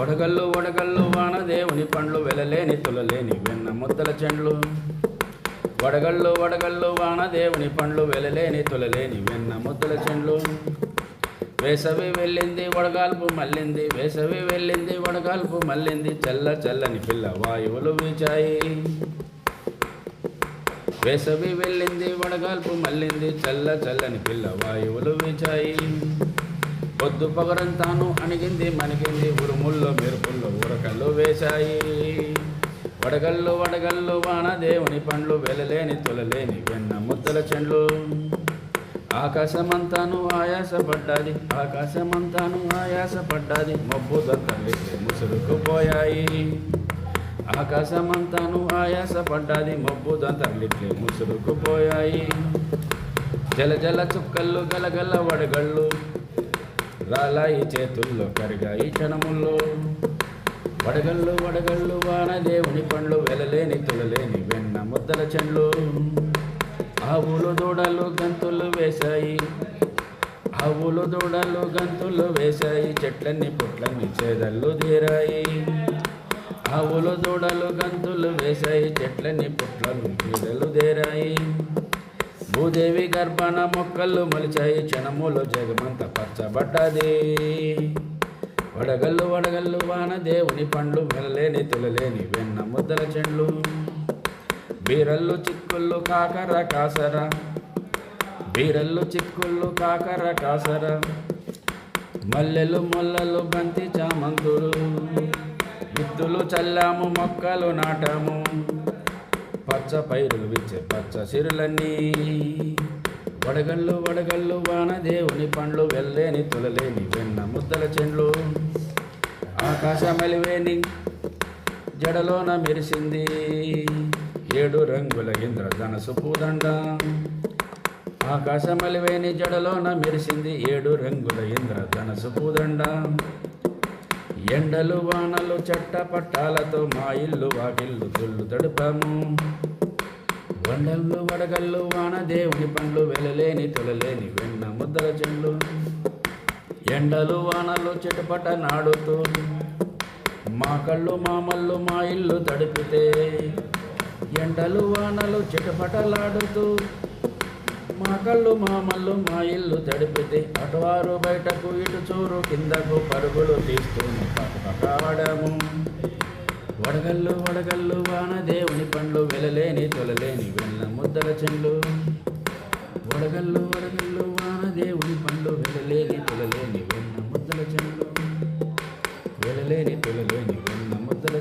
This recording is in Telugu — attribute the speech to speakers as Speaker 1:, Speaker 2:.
Speaker 1: వడగల్లు వడగల్లు వాన దేవుని పండ్లు వెలలేని తులలేని వెన్న ముద్దల చెండ్లు. వడగళ్ళు వడగళ్ళు వాన దేవుని పండ్లు వెలలేని తులలేని వెన్న ముద్దల చెండ్లు. వేసవి వెళ్ళింది వడగాల్పు మళ్ళింది వేసవి వెళ్ళింది వడగాల్పు మళ్ళింది చల్ల చల్లని పిల్ల వాయువులు వీచాయి. వేసవి వెళ్ళింది వడగాల్పు మళ్ళింది చల్ల చల్లని పిల్ల వాయువులు వీచాయి. పొద్దు పగరంతాను అణిగింది మణిగింది ఉరుముల్లో మెరుపుల్లో ఊరకళ్ళు వేశాయి. వడగళ్ళు వడగళ్ళు వాన దేవుని పండ్లు వెలలేని తొలలేని వెన్న ముద్దల చెండ్లు. ఆకాశమంతాను ఆయాసపడ్డాది ఆకాశమంతాను ఆయాసపడ్డాది మబ్బు దొక్కలి ముసురుకుపోయాయి. ఆకాశమంతాను ఆయాసపడ్డాది మబ్బు దంతర్లిట్లే ముసురుకుపోయాయి. జల జల చుక్కళ్ళు గలగల వడగళ్ళు రాలాయి చేతుల్లో కరిగాయి క్షణముల్లో. వడగళ్ళు వడగళ్ళు వాన దేవుని పండ్లు వెలలేని తులలేని వెన్న ముద్దల చెండ్లు. ఆవులు దూడలు గంతులు వేశాయి. ఆవులు దూడలు గంతులు వేశాయి. చెట్లన్నీ పుట్లన్నీ చేదళ్ళు తీరాయి. ఆవులు దూడలు గంతులు వేశాయి. చెట్లన్నీ పుట్లన్నీ చేదలు దేరాయి భూదేవి గర్భణ మొక్కలు మొలిచాయి క్షణములో జగమంత పచ్చబడ్డది. వడగల్లు వడగళ్ళు వాన దేవుని పండ్లు వెలలేని తులలేని వెన్న ముద్దల చెండ్లు. బీరల్లు చిక్కుళ్ళు కాకర కాసర. బీరల్లు చిక్కుళ్ళు కాకర కాసర. మల్లెలు మొల్లలు బంతి చామంతులు. విత్తులు చల్లాము మొక్కలు నాటాము. పచ్చ పైరులు విచ్చే పచ్చ సిరులన్నీ వడగళ్ళు వడగళ్ళు వాన దేవుని పండ్లు వెళ్ళలేని తులలేని వెన్న ముద్దల చెండ్లు. ఆకాశమలివేని జడలోన మెరిసింది. ఏడు రంగుల ఇంద్రధనసు పూదండ. ఆకాశమలివేని జడలోన మెరిసింది. ఏడు రంగుల ఇంద్రధనసు పూదండ. ఎండలు వానలు చెట్ట పట్టాలతో మా ఇల్లు వాకిల్లు తుళ్ళు తడుపాము. వండళ్ళు వడగళ్ళు వాన దేవుని పండ్లు వెలలేని తొలలేని వెన్న ముద్దల చెండ్లు ఎండలు వానలు చిటపట నాడుతూ మా కళ్ళు మామల్లు మా ఇల్లు తడిపితే ఎండలు వానలు చిటపటలాడుతూ మా కళ్ళు మామల్లు మా ఇల్లు తడిపితే అటువారు బయటకు ఇటు చూరు కిందకు పరుగులు తీస్తూ పక్కపకాడము వడగల్లు వడగల్లు వాన దేవుని పండ్లు వెలలేని తొలలేని వెళ్ళ ముద్దల చెండ్లు వడగల్లు వడగళ్ళు వాన దేవుని పండ్లు వెలలేని తొలలేని వెళ్ళ ముద్దల చెండ్లు వెలలేని తొలలేని వెళ్ళ ముద్దల